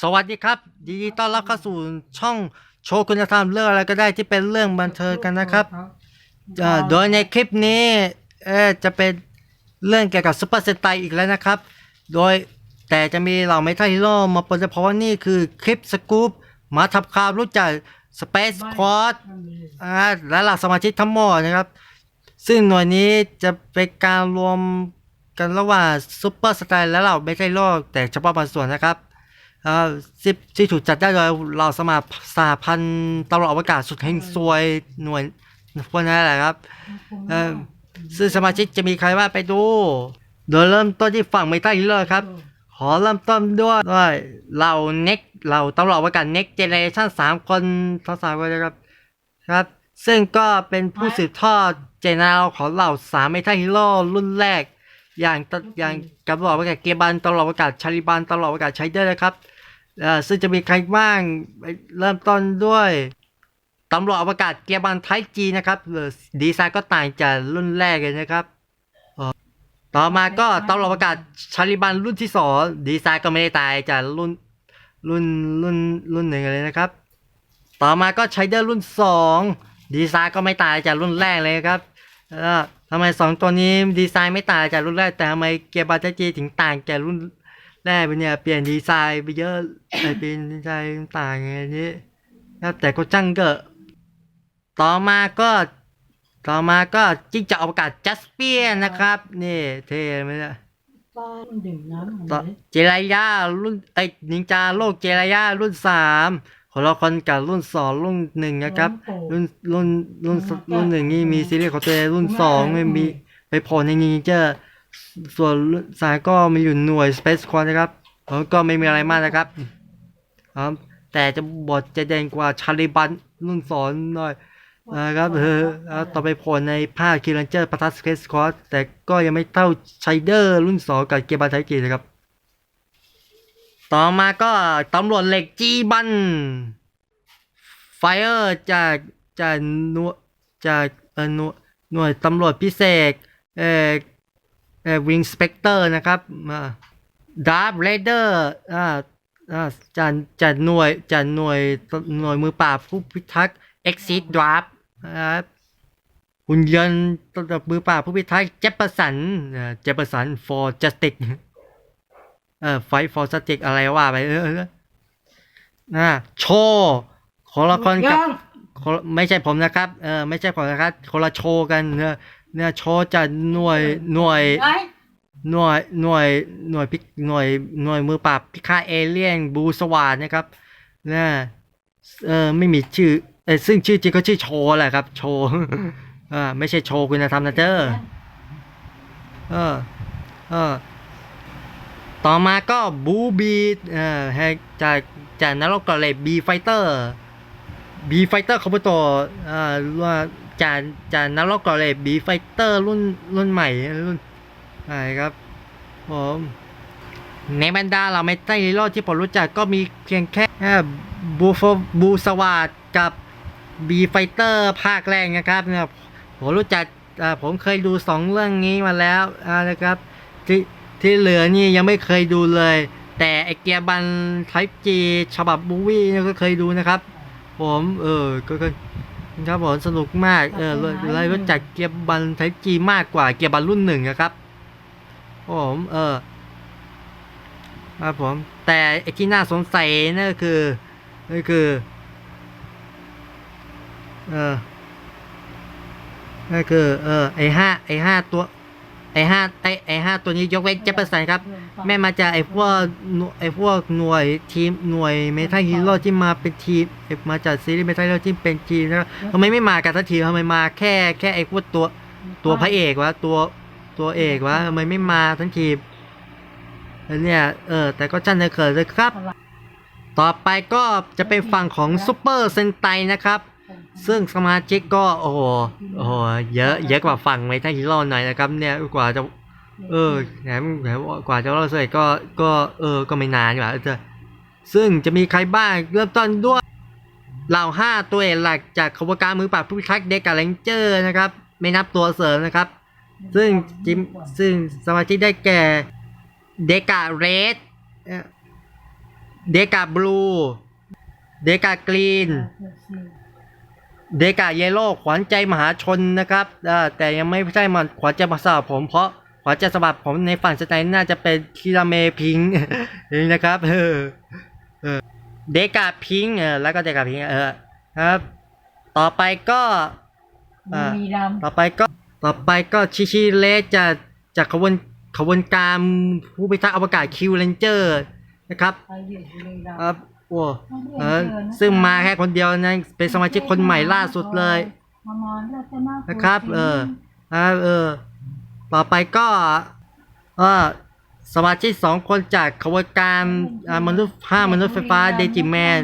สวัสดีครับยินดีต้อนรับเข้าสู่ช่องโชว์คุณธรรมเรื่องอะไรก็ได้ที่เป็นเรื่องบันเทิงกันนะครับอ่าโดยในคลิปนี้เออจะเป็นเรื่องเกี่ยวกับซุปเปอร์เซนไตอีกแล้วนะครับ โดยแต่จะมีเหล่าเมทัลฮีโร่มาปนเฉพาะว่านี่คือคลิปสกู๊ปมาทำข่าวรู้จักสเปซค a ร์ดอ่าและเหล่าสมาชิกทั้งหมดนะครับ ซึ่งหน่วยนี้จะเป็นการรวมกันระหว่างซูเปอร์สไตล์และเหล่าเมทัลฮีโร่แต่เฉพาะบางส่วนนะครับ เอ่อที่ที่ถูกจัดได้โดยเราสมาสหพันธ์ตำรวจอวกาศสุดเฮงซวยหน่วยพวกนั้นแหละครับเอ่อซึ่งสมาชิกจะมีใครบ้างไปดู โดยเริ่มต้นที่ฝั่งเมทัลฮีโร่ครับ ขอเริ่มต้นด้วยด้วยเราเน็กเราตำรวจอวกาศเน็กเจเนเรชั่นสามคนทั้งสามคนนะครับครับ ซึ่งก็เป็นผู้สืบทอดเจเนอเรลของเหล่าสามเมทัลฮีโร่รุ่นแรกอย่างตอย่างกับตำรวจอวกาศเกียร์บันตำรวจอวกาศชาลิบันตำรวจอวกาศไชเดอร์นะครับเอ่อ ซึ่งจะมีใครบ้างเริ่มต้นด้วยตำรวจอวกาศเกียร์บันไทจีนะครับเออดีไซน์ก็ต่างจากรุ่นแรกเลยนะครับเอ่อต่อมาก็ตำรวจอวกาศชาลิบันรุ่นที่สองดีไซน์ก็ไม่ได้ต่างจากรุ่นรุ่นรุ่นรุ่นหนึ่งเลยนะครับ ต่อมาก็ไชเดอร์รุ่นสองดีไซน์ก็ไม่ต่างจากรุ่นแรกเลยครับเอ่อทำไมสองตัวนี้ดีไซน์ไม่ต่างจากรุ่นแรกแต่ทำไมเกียร์บันไทจีถึงต่างจากรุ่น แรกไปเนี่ยเปลี่ยนดีไซน์ไปเยอะไอเป็นดีไซน์ต่างไงนี้แล้วแต่ก็ช่างเกอะต่อมาก็ต่อมาก็จิ้งจอกอวกาศจัสเปียนนะครับ นี่เท่ไหมเนี่ยบ้านดื่มน้ำของต่อเลยเจรายารุ่นไอนินจาโลกเจรายารุ่นสามคนละคนกับรุ่นสองรุ่นหนึ่งนะครับ รุ่นรุ่นรุ่นรุ่นหนึ่งนี่มีซีรีส์ของตัวเองรุ่นสองไม่มีไปโผล่ในนินจา ส่วนรุ่นสามก็มีอยู่หน่วย Space Squad นะครับแล้วก็ไม่มีอะไรมากนะครับครับ แต่จะบทจะเด่นกว่าชาลิบันรุ่นสองหน่อยนะครับเออแล้วต่อไปโผล่ในภาคคิรันเจอร์พัทัสเคสคอร์แต่ก็ยังไม่เท่าชัยเดอร์รุ่นสองกับเกียร์บันไทกีนะครับ ต่อมาก็ตำรวจเหล็กจีบันไฟเออร์จากจากหน่วยจากเออหน่วยหน่วยตำรวจพิเศษเออเออ วิงสเปกเตอร์นะครับมาดาร์ฟเรเดอร์อ่าอ่าจากจากหน่วยจากหน่วยหน่วยมือปราบผู้พิทักษ์เอ็กซิดดราฟนะครับหุ่นยนต์ตำรวจมือปราบผู้พิทักษ์เจฟเปอร์สันเจฟเปอร์สัน for justice เออ fight for justice อะไรว่าไปเออเออนะโชว์ของละครกับยังคนละไม่ใช่ผมนะครับเออไม่ใช่ผมนะครับคนละโชว์กัน เนี่ยเนี่ยโชว์จากหน่วยหน่วยไอ้หน่วยหน่วยหน่วยพิหน่วยหน่วยมือปราบพิฆาตเอเลี่ยนบูสวาดนะครับเนี่ยเออไม่มีชื่อเออซึ่งชื่อจริงก็ชื่อโชว์แหละครับ โชว์ อ่าไม่ใช่โชว์คุณธรรมนะเจ้อเออเออต่อมาก็บูบีเอ่อให้จากจากนรกกระเลบบีไฟเตอร์บีไฟเตอร์คอมพิวเตอร์อ่าว่า จากจากนรกกระเลบบีไฟเตอร์รุ่นรุ่นใหม่รุ่นใช่ครับผมในบรรดาเราไม่ใช่ฮีโร่ที่ผมรู้จักก็มีเพียงแค่บูฟบูสวาดกับบีไฟเตอร์ภาคแรกนะครับเนี่ยผมรู้จักผมเคยดูสองเรื่องนี้มาแล้วนะครับที่ที่เหลือนี่ยังไม่เคยดูเลย แต่ไอเกียบันไทป์จีฉบับบูวี่ก็เคยดูนะครับ ผมเออก็ก็ค รับผมสนุกมาก เออเลยเลยรู้จักเกียร์บันไทป์จีมากกว่าเกียร์บันรุ่นหนึ่งนะครับผมเออครับผม แต่ไอ้ที่น่าสงสัยนั่นก็คือนั่นคือ เออนั่นคือ เออไอ้ห้าไอ้ห้าตัว ไอ้ห้าไอ้ไอ้ห้าตัวนี้ยกเว้นเจฟเปอร์สันครับ แม่มาจากไอ้พวกหน่วยไอ้พวกหน่วยทีมหน่วยเมทัลฮีโร่ที่มาเป็นทีมไอ้มาจากซีรีส์เมทัลฮีโร่ที่เป็นทีมนะครับทำไมไม่มากันสักทีทำไมมาแค่แค่ไอ้พวกตัวตัวพระเอกวะตัวตัวเอกวะทำไมไม่มาทั้งทีมแล้วเนี่ยเออแต่ก็ช่างเขินเลยครับ ต่อไปก็จะเป็นฝั่งของซูเปอร์เซนไตนะครับ ซึ่งสมาชิกก็โอ้โหโอ้โหเยอะเยอะกว่าฝั่งไมทัลฮีโร่หน่อยนะครับ เนี่ยกว่าจะ เออแถมแถมกว่าจะเล่าเสร็จก็ก็เออก็ไม่นานกว่าจะซึ่งจะมีใครบ้างเริ่มต้นด้วยเหล่าห้าตัวเอกหลักจากขบวนการมือปราบผู้พิทักษ์เด็กกาเลนเจอร์นะครับ ไม่นับตัวเสริมนะครับ ซึ่งจิมซึ่งสมาชิกได้แก่เดกาเรสเดกาบลูเดกากรีน เดกาเยโล่ขวัญใจมหาชนนะครับอ่าแต่ยังไม่ใช่มันขวัญใจมาสำหรับผมเพราะขวัญใจสำหรับผมในฝั่งสไตล์น่าจะเป็นคิราเมพิงค์นี่นะครับเออเออเดกาพิงค์เออแล้วก็เดกาพิงค์เออครับ ต่อไปก็อ่ามีดำต่อไปก็ต่อไปก็ชิชิเลสจะจากขบวนขบวนการผู้พิทักษ์อวกาศคิวเลนเจอร์นะครับ ไปอยู่บุรีรัมย์ครับโอ้เออซึ่งมาแค่คนเดียวนั้นเป็นสมาชิกคนใหม่ล่าสุดเลยมามอนรัตนโกสินทนะครับ เอออ่าเออ ต่อไปก็เออสมาชิกสองคนจากขบวนการอ่ามนุษย์ห้ามนุษย์ไฟฟ้าเดจิแมน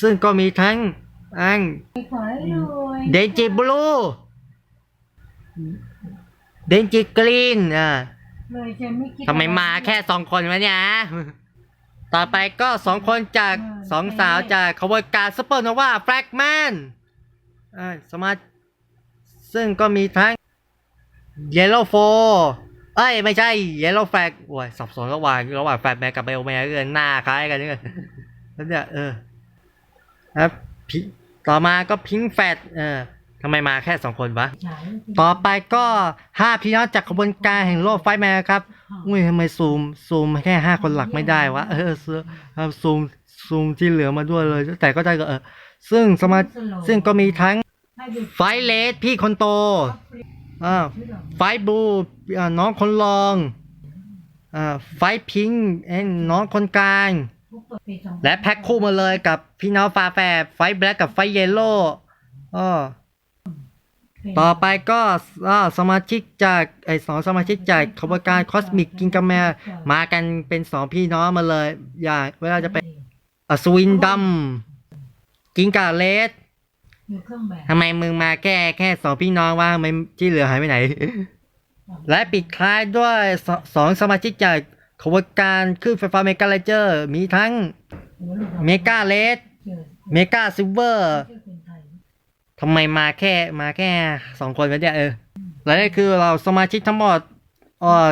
ซึ่งก็มีทั้งอังขอให้รวยเดจิบลูเดจิกรีนอ่าเลยจะไม่คิดทำไมมาแค่สองคนวะเนี่ย ต่อไปก็สองคนจากสองสาวจากขบวนการซุปเปอร์โนวาแฟลกแมนอ่าสมาซึ่งก็มีทั้งเยลโล่โฟเอ้ย ไม่ใช่เยลโล่แฟลกโอ้ยสับสนระหว่างระหว่างแฟลกแมนกับเบลแมนเกินหน้าคล้ายกันเนี่ยแล้วเนี่ยเออครับพิต่อมาก็พิงแฟดเออ ทำไมมาแค่สองคนวะฉายต่อไปก็ห้าพี่น้องจากขบวนการแห่งโลกไฟแมนครับ อุ้ยทำไมซูมซูมแค่ห้าคนหลักไม่ได้วะ เออซูครับซูมซูมที่เหลือมาด้วยเลย แต่ก็ได้ก็เออ ซึ่งสมาซึ่งก็มีทั้งให้ดูไฟเลสพี่คนโตอ่าไฟบูอ่าน้องคนรองอ่าไฟพิงเอ็นน้องคนกลาง และแพ็คคู่มาเลยกับพี่น้องฟาแฝดไฟแบล็กกับไฟเยลโล่อ๋อ ต่อไปก็อ่าสมาชิกจากไอสองสมาชิกจากขบวนการคอสมิกกิงกาแมมากันเป็นสองพี่น้องมาเลย อย่างเวลาจะไปอสวินดัมกิงกาเลสอยู่เครื่องแบบทำไมมึงมาแค่แค่สองพี่น้องว่าไม่ที่เหลือหายไปไหน และปิดท้ายด้วยสสองสมาชิกจากขบวนการขึ้นไฟฟ้าเมกาเลเจอร์ มีทั้งเมกาเลสเมกาซิลเวอร์ ทำไมมาแค่มาแค่สองคนวะเนี่ยเออและนี่คือเราสมาชิกทั้งหมดเออ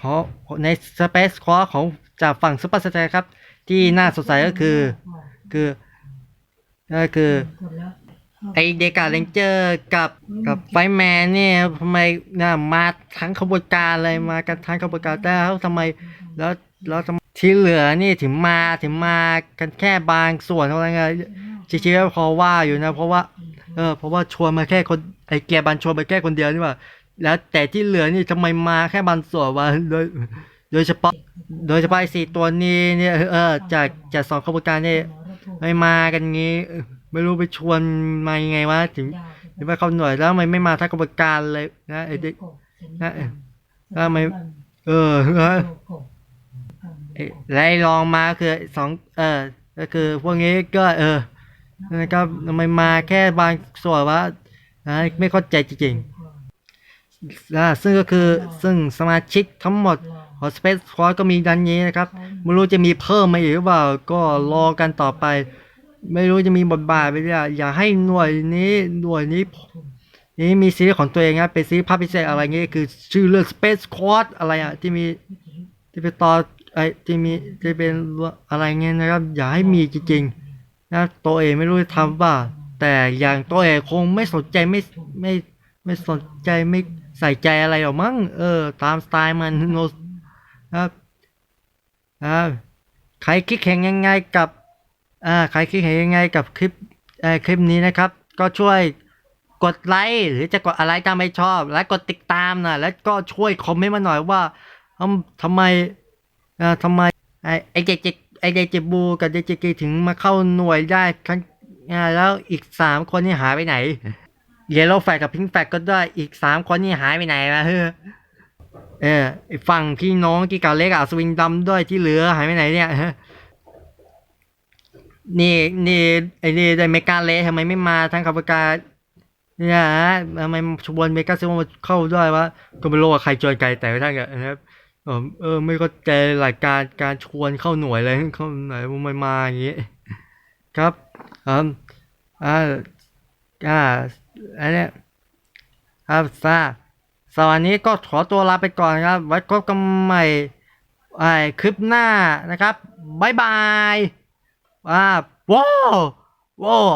ของใน Space c o r ของจากฝั่งซูเปอร์สเตร์ครับ ที่น่าสงสัยก็คือ คือก็คือไอเดกาเลนเจอร์กับกับไฟแมนเนี่ยทำไมเนี่ยมาทั้งขบวนการเลยมากันทั้งขบวนการแต่แล้วทำไมแล้วแล้วที่เหลือนี่ถึงมาถึงมากันแค่บางส่วนเท่านั้นไงจริงๆแล้วพอว่าอยู่นะ เพราะว่า เออเพราะว่าชวนมาแค่คนไอเกียบันชวนไปแค่คนเดียวนี่ว่า แล้วแต่ที่เหลือนี่ทำไมมาแค่บางส่วนวะโดยโดยเฉพาะ โดยเฉพาะไอ้สี่ตัวนี้เนี่ยเออจากจากสองขบวนการนี่ไม่มากันงี้ไม่รู้ไปชวนมายังไงวะถึงถึงว่าเขาหน่วยแล้วทำไมไม่มาทั้งขบวนการเลยนะไอ้เด็กนะแล้วทำไมเออไอ้และไอ้รองมาคือสองเออก็คือพวกนี้ก็เออ นะครับทำไมมาแค่บางส่วนวะนะไม่เข้าใจจริงๆอ่าซึ่งก็คือซึ่งสมาชิกทั้งหมดของ Space Force ก็มีดันนี้นะครับ ไม่รู้จะมีเพิ่มมาอีกหรือเปล่า ก็รอกันต่อไป ไม่รู้จะมีบทบาทไปเนี่ยอย่าให้หน่วยนี้หน่วยนี้นี่มีซีรีส์ของตัวเองนะเป็นซีรีส์ภาพพิเศษอะไรเงี้ยคือชื่อเรื่อง Space Squad อะไรอะที่มีที่เป็นตอนไอที่มีที่เป็นอะไรเงี้ยนะครับ อย่าให้มีจริงๆ นะตัวเองไม่รู้จะทำป่ะแต่อย่างตัวเองคงไม่สนใจไม่ไม่ไม่สนใจไม่ใส่ใจอะไรหรอกมั้งเออ ตามสไตล์มันโนครับอ่าใครคิดเห็นยังไงกับอ่าใครคิดเห็นยังไงกับคลิปเอ่อคลิปนี้นะครับ ก็ช่วยกดไลค์หรือจะกดอะไรตามไม่ชอบ และกดติดตามนะแล้วก็ช่วยคอมเมนต์มาหน่อยว่าทำทำไมอ่าทำไมไอไอเจเจ ไอเดเจบูกับเดเจกีถึงมาเข้าหน่วยได้ทั้งแล้วอีกสามคนนี่หายไปไหน เยลโล่แฟกกับพิงแฟกก็ได้อีกสามคนนี่หายไปไหนวะเฮ้อเออฝั่งพี่น้องที่เกาเล็กอะสวิงดำด้วยที่เหลือหายไปไหนเนี่ยนี่นี่ไอ้นี่ได้เมกาเลทำไมไม่มาทั้งขับกาเนี่ยฮะทำไมชวนเมกาซิมาเข้าด้วยวะก็ไม่รู้ว่าใครชวนใครแต่ท่านกันนะครับ เออเออ ไม่เข้าใจหลักการการชวนเข้าหน่วยเลยเข้าหน่วยมันมาอย่างงี้ครับอืมอ่าอ่าอันเนี้ยครับทราสวัสดีก็ขอตัวลาไปก่อนครับ ไว้พบกันใหม่ไอ้คลิปหน้านะครับ บ๊ายบาย อ่าว้าวว้าว